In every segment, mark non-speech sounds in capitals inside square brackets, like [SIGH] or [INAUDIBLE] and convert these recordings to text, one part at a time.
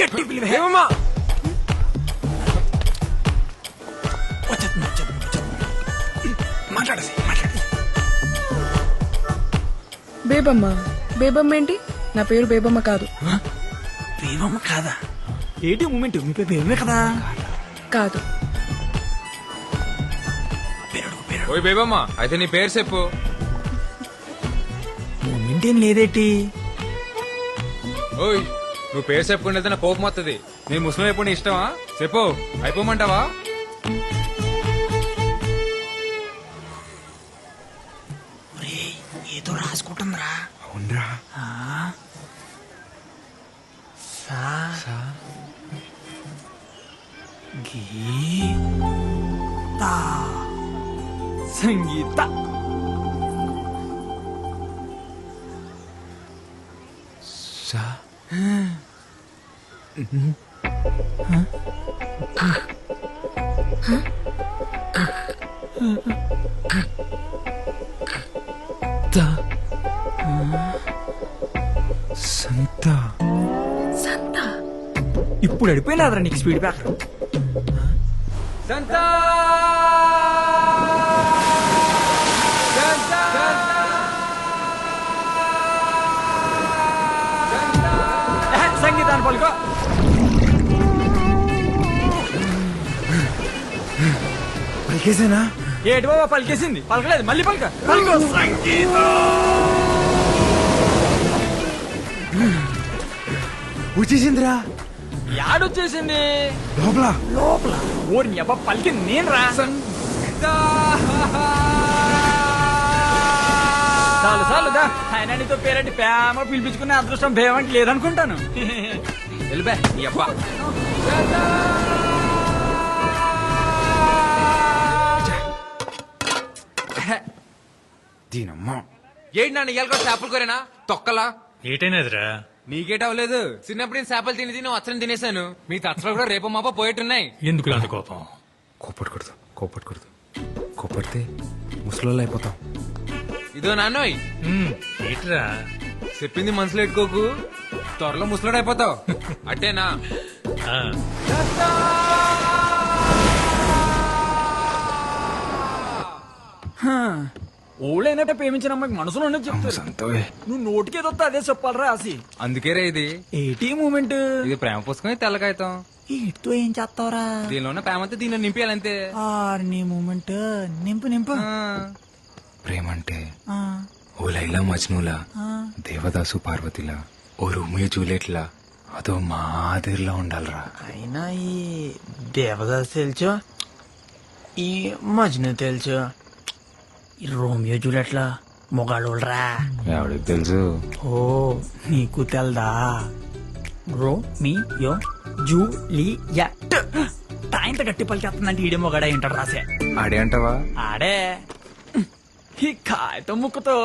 గట్టి పిలివే. ఏమమ్మా? వచ్చేస్తుంది వచ్చేస్తుంది వచ్చేస్తుంది మాట్లాడసి మాట్లాడసి. బేబమ్మ బేబమ్మ ఏంటి? నా పేరు బేబమ్మ కాదు. బేబమ్మ కాదా? ఏంటి మూమెంట్? మీ పేరు బేబమే కదా? కాదు. పేరు పేరు ఓయ్ బేబమ్మ అయితే నీ పేరు చెప్పు. మూమెంట్ ఏం లేదేటి? ఓయ్ నువ్వు పేరు చెప్పుకుంటే నా కోపం వస్తుంది నేను ముస్లిం అయిపోయిన ఇష్టమా? చెప్పు. అయిపోమంటావా? ఒరేయ్, ఏదో రాసుకుంటుందిరా. అవునరా. సా. గీత. సంగీత. సంత సంత? ఇప్పుడు అడిపోయినాదరా నీకు స్పీడ్ బ్యాక్ సంత! సంత! సంగీతాన్ని పలుకో. పలికేసేనా? ఏటి బాబా పలికేసింది. పలకలేదు మళ్ళీ పలక. పలుకో. సంగీత వచ్చేసిందిరా. యాడొచ్చేసింది? లోపల. లోపల. ఓరి అబ్బా పలికింది నేను రా చాలు చాలు దా. ఆయన నీతో పేరంటి ప్రేమ పిలిపించుకునే అదృష్టం భేమంటి లేదనుకుంటాను. [LAUGHS] వెళ్ళిపే నీ అబ్బా. దీనమ్మా. ఏంటి నాన్న ఇయ్యాలి కూడా చేపలు కోరేనా? తొక్కలా? ఏటైనదిరా నీకేట అవ్వలేదు. చిన్నప్పుడు నేను చేపలు తిని తిని వచ్చని తినేశాను. మీ తచ్చలు కూడా రేపు మాప పోయేట్టున్నాయి. ఎందుకు అంత కోపం? కోపడకూడదు కోపడకూడదు. కోపడితే ముసలోళ్ళు అయిపోతాం. ఇదో నాన్నోయ్. ఏట్రా? చెప్పింది మనసులో పెట్టుకోకు. త్వరలో ముసలోడు అయిపోతావు. అట్టేనా ఆ, ఓళ్ళైనట్టే ప్రేమించిన అమ్మాయికి మనసులో ఉన్నది చెప్తారు. సంతోయ్ నువ్వు నోటికి వస్తే అదే చెప్పాలరా ఆసి. అందుకేరే ఇది. ఏటీ మూమెంట్? ఇది ప్రేమ పుస్తకం ఇది తెల్ల కాగితం. వీటితో ఏం చేస్తావరా? దీనిలో ఉన్న ప్రేమ అంతా దీనిలో నింపేయాలంతే నీ మూమెంట్. నింపు నింపు. ప్రేమ అంటే ఓ లైలా మజ్నులా. దేవదాసు పార్వతిలా ఓ రోమియో జూలియట్లా అదో మాదిరిలా ఉండాలిరా. అయినా ఈ దేవదాస్ తెలుసు ఈ మజ్ను తెలుసు ఈ రోమియో జూలెట్లా మొగాళ్ళరా ఎవడికి తెలుసు? ఓ నీకు తెల్దా? Romeo Juliet. తాయింత గట్టి పలికేస్తుందంటే ఈడే మొగాడ ఏంటాడు రాసే. ఆడే అంటావా? ఆడే. ఈ కాగితం ముక్కతో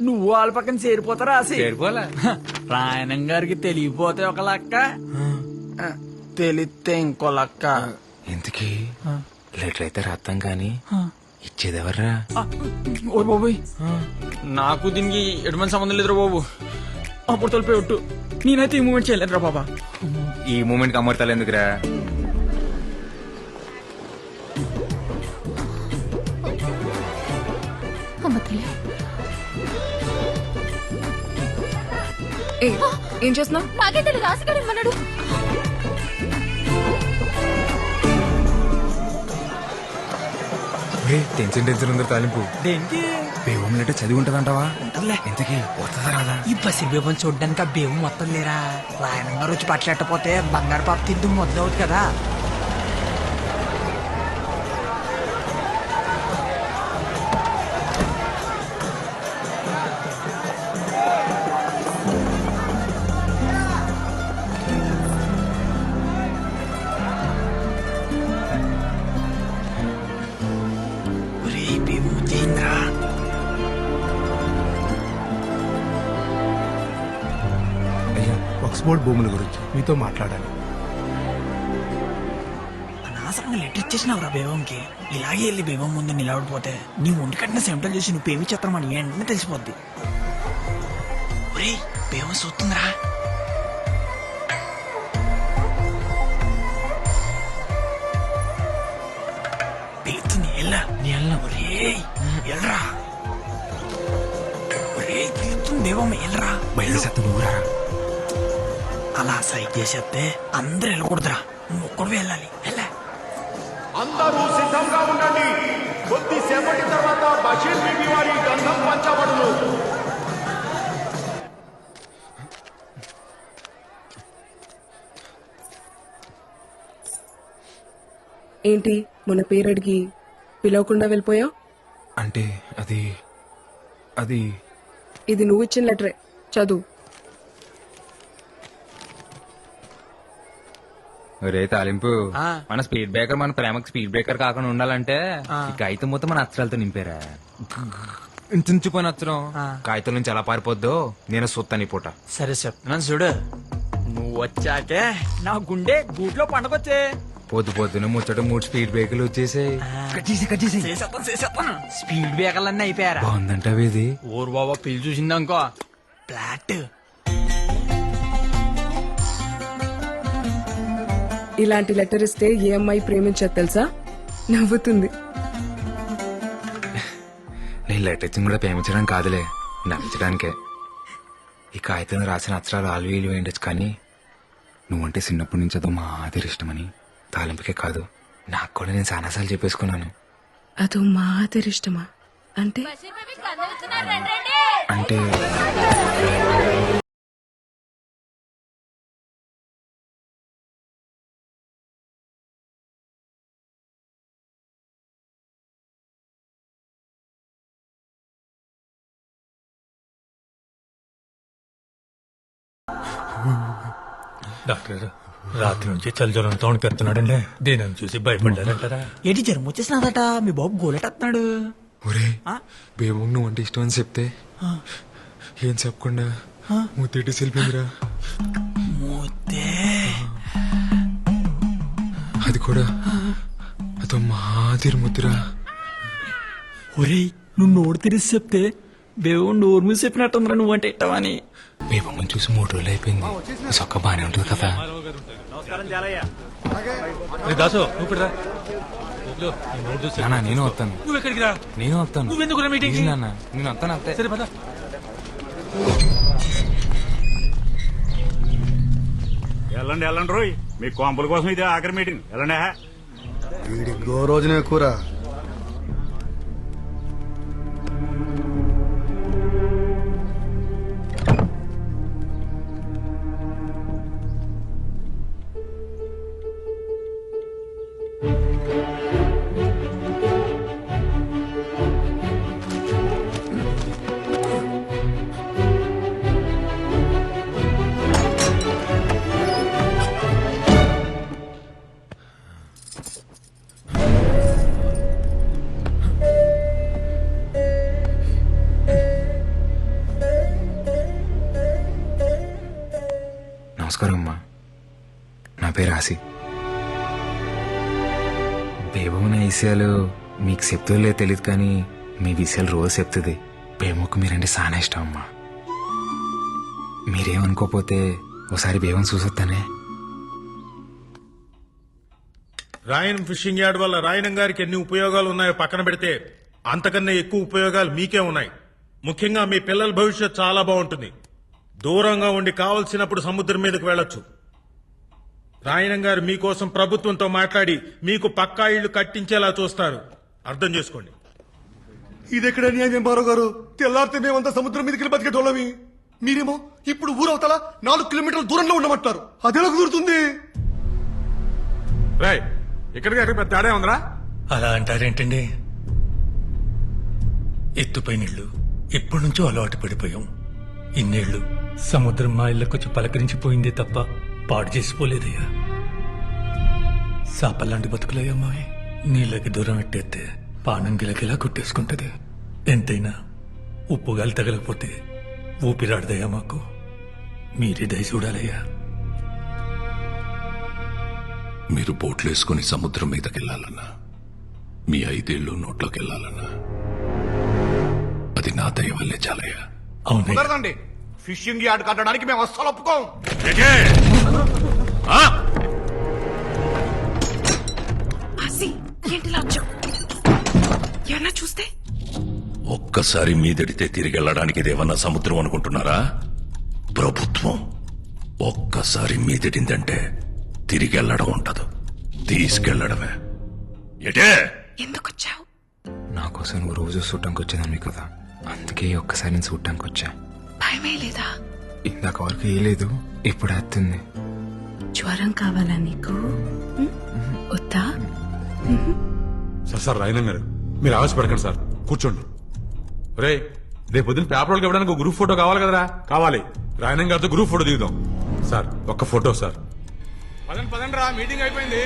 నువ్వు వాళ్ళ పక్కన చేరిపోతారా రాసి. చేరిపోలే రాయణం గారికి తెలియపోతే ఒక లెక్క. తెలిస్తే ఇంకో లెక్క. ఇంతకీ లెటర్ అయితే రాస్తాం కానీ ఇచ్చేదెవర్రా ఓ బాబోయ్. నాకు దీనికి ఎటువంటి సంబంధం లేదురా బాబు. అప్పుడు తొలిపోయి ఒట్టు. నేనైతే ఈ మూమెంట్ చేయలేదురా బాబా. ఈ మూమెంట్ అమర్తాలు ఎందుకురా? ఏ ఏం చేస్తున్నావు? నాకే తెలియదు రాసిగాడు టెన్షన్ టెన్షన్ ఉందో తాలింపు. దేనికి? బేవం లెటర్ చదివి ఉంటదంటావా ఇంతకీ వస్తుందా రాదా? ఈ పసి బేబం చూడ్డానికి ఆ బేబు మొత్తం లేరా రాయణం గారు వచ్చి పట్లెట్టపోతే బంగారు పాప తిద్దు మొదలవుతుంది కదా. ట్రస్ట్ బోర్డ్ భూముల గురించి మీతో మాట్లాడాలి. అనవసరంగా లెటర్ ఇచ్చేసినావురా బేబంకి ఇలాగే వెళ్ళి బేబం ముందు నిలబడిపోతే నీ ఒంటి కట్టిన సెంటర్ చేసి నువ్వు పేమి చెత్తం అని వెంటనే తెలిసిపోద్ది. ఒరే బేబం చూస్తుందిరా పిలుతుంది ఎల్ల. నీ ఎల్ల ఒరే ఎల్రా. ఒరే పిలుతుంది బేబం ఎల్రా. బయలుదేరుతుంది అలా సైడ్ చేసేస్తే అందరూ వెళ్ళకూడదురా. నువ్వు ఒక్కడు వెళ్ళాలి. వెళ్ళా. అందరూ సిద్ధంగా ఉండండి. కొద్దిసేపటి తర్వాత బషీర్ బీబీ వారి గంధం పంచబడును. ఏంటి? మన పేరు అడిగి పిలవకుండా వెళ్ళిపోయావు? అంటే అది అది ఇది నువ్వు ఇచ్చిన లెటరే. చదువు. రే తాలింపు మన స్పీడ్ బ్రేకర్ మన ప్రేమకు స్పీడ్ బ్రేకర్ కాకుండా ఉండాలంటే ఈ కాగితం మొత్తం మన అక్షరాలతో నింపారా. ఇంచుపోయిన అక్షరం. కాగితం నుంచి ఎలా పారిపోద్దో నేను సొత్తాను ఈ పూట. సరే చెప్తున్నాను చూడు. నువ్వు వచ్చాకే నా గుండె గూట్లో పండగొచ్చే. పొద్దు పొద్దున ముచ్చట మూడు స్పీడ్ బ్రేకర్లు వచ్చేసాయి. చేసేస్తాను చేసేస్తాను స్పీడ్ బ్రేకర్లన్నీ అయిపోయారా? బాగుందంట ఇది ఊరు బాబా పిల్లి చూసిందనుకో. ఫ్లాట్ ఇలాంటి లెటర్ ఇస్తే ఏ అమ్మాయి ప్రేమించదు తెలుసా? నవ్వుతుంది. నేను లెటర్ ఇచ్చింది కూడా ప్రేమించడం కాదులే నమ్మించడానికే ఈ కాగితం రాసిన అక్షరాలు ఆలు వీలు వేయండొచ్చు కానీ నువ్వంటే చిన్నప్పటి నుంచి అదో మా ఆదిరి ఇష్టమని తాలింపుకే కాదు నాకు కూడా నేను చాలాసార్లు చెప్పేసుకున్నాను. అదో మా ఇష్టమా? అంటే? అంటే డాక్టర్ రాత్రి నుంచి చలిజ్వరంతో వణికెత్తున్నాడండి దీనిని చూసి భయపడ్డారంటారా? ఏంటి జ్వరం వచ్చేసినదట? మీ బాబు గోలెట్టేస్తున్నాడు. ఒరే బేబు నువ్వు అంటే ఇష్టం అని చెప్తే ఏం చెప్పకుండా ముత్తేటి సెల్పిందిరా మూతే అది కూడా అదో మాదిరి ముద్దురా ఒరేయ్ నువ్వు నోరు తెరిసి చెప్తే దేవుడు నోరు మూసి చెప్పినట్టుందిరా నువ్వంటే ఇట్టవని. బేబమ్మని చూసి మూడు రోజులు అయిపోయింది. సొక్క బానే ఉంటుంది కదా? రే దాసు నువ్వు రా. ఈ నాన్న నేను వస్తాను. నువ్వు ఎక్కడికి రా? నేను వస్తాను. నువ్వెందుకురా మీటింగ్కి? ప్లీజ్ నాన్న నేను వస్తాను అంతే. సరే పద. వెళ్ళండి వెళ్ళండి రోయ్. మీ కాంపుల కోసం ఇది ఆఖరి మీటింగ్ వెళ్ళండి హా. వీడి గో రోజునే కూర. పేరు ఆసి నా విషయాలు మీకు చెప్తుందో తెలియదు కానీ మీ విషయాలు రోజు చెప్తుంది. బేమకు మీరంటే చాలా ఇష్టం అమ్మా. మీరేమనుకోపోతే ఒకసారి బేబం చూసొస్తానే రాయన్ ఫిషింగ్ యార్డ్ వల్ల రాయనం గారికి ఎన్ని ఉపయోగాలు ఉన్నాయో పక్కన పెడితే అంతకన్నా ఎక్కువ ఉపయోగాలు మీకే ఉన్నాయి. ముఖ్యంగా మీ పిల్లల భవిష్యత్ చాలా బాగుంటుంది. దూరంగా ఉండి కావలసినప్పుడు సముద్రం మీదకి వెళ్ళొచ్చు. రాయనం గారు మీకోసం ప్రభుత్వంతో మాట్లాడి మీకు పక్కా ఇళ్ళు కట్టించేలా చూస్తారు. అర్థం చేసుకోండి. ఇది ఎక్కడ న్యాయం బారో గారు? తెల్లారితే మేమంతా సముద్రం మీదకి వెళ్ళి బతికేటోళ్ళమి. మీరేమో ఇప్పుడు ఊరవతల నాలుగు కిలోమీటర్ల దూరంలో ఉండమంటారు అదెలా కుదురుతుంది? రేయ్ ఇక్కడికి అక్కడ పెద్ద తేడా ఉందిరా అలా అంటారేంటండి? ఎత్తుపై నీళ్ళు ఎప్పటి నుంచో అలవాటు పడిపోయాం. ఇన్నేళ్ళు సముద్రం మా ఇళ్ళకొచ్చి పలకరించిపోయిందే తప్ప పాడు చేసిపోలేదయ్యా. సాపల్లాంటి బతుకులయ్యా మావి. నీళ్ళకి దూరం ఎట్టేస్తే పానం గిలగిలా కొట్టేసుకుంటది. ఎంతైనా ఉప్పు గాలి తగలకపోతే ఊపిరాడదయ్యా మాకు. మీరే దయ చూడాలయ్యా. మీరు బోట్లు వేసుకుని సముద్రం మీదకి వెళ్ళాలన్నా మీ ఐదేళ్ళు నోట్లోకి వెళ్ళాలన్నా అది నా దయ వల్లే చాలయ్యా. కుదరదండి. ఫిషింగ్ యార్డ్ కట్టడానికి మేము అస్సలు ఒప్పుకోం. ఆసి ఏంటి లాంచం ఎవరన్నా చూస్తే? ఒక్కసారి మీదడితే తిరిగి వెళ్ళడానికి ఇదేమన్నా సముద్రం అనుకుంటున్నారా? ప్రభుత్వం ఒక్కసారి మీదిడిందంటే తిరిగి వెళ్ళడం ఉండదు. తీసుకెళ్ళడమే ఎటే ఎందుకు వచ్చావు నా కోసం నువ్వు రోజు చూడటానికి వచ్చేదాన్ని కదా. అందుకే ఒక్కసారి నేను చూడటానికి వచ్చా. భయమే లేదా ఇందాక వరకు ఏ లేదు ఇప్పుడు వస్తుంది జ్వరం కావాలా నీకు? వద్దా సార్ సార్ రాయన గారు మీరు ఆవేశపడకండి సార్. కూర్చోండి. రే రేపు పొద్దున్న పేపర్ వాళ్ళకి ఇవ్వడానికి ఒక గ్రూప్ ఫోటో కావాలి కదరా? కావాలి. రాయన గారితో గ్రూప్ ఫోటో దిగుదాం. సార్ ఒక్క ఫోటో సార్. పదండి పదండి రా మీటింగ్ అయిపోయింది.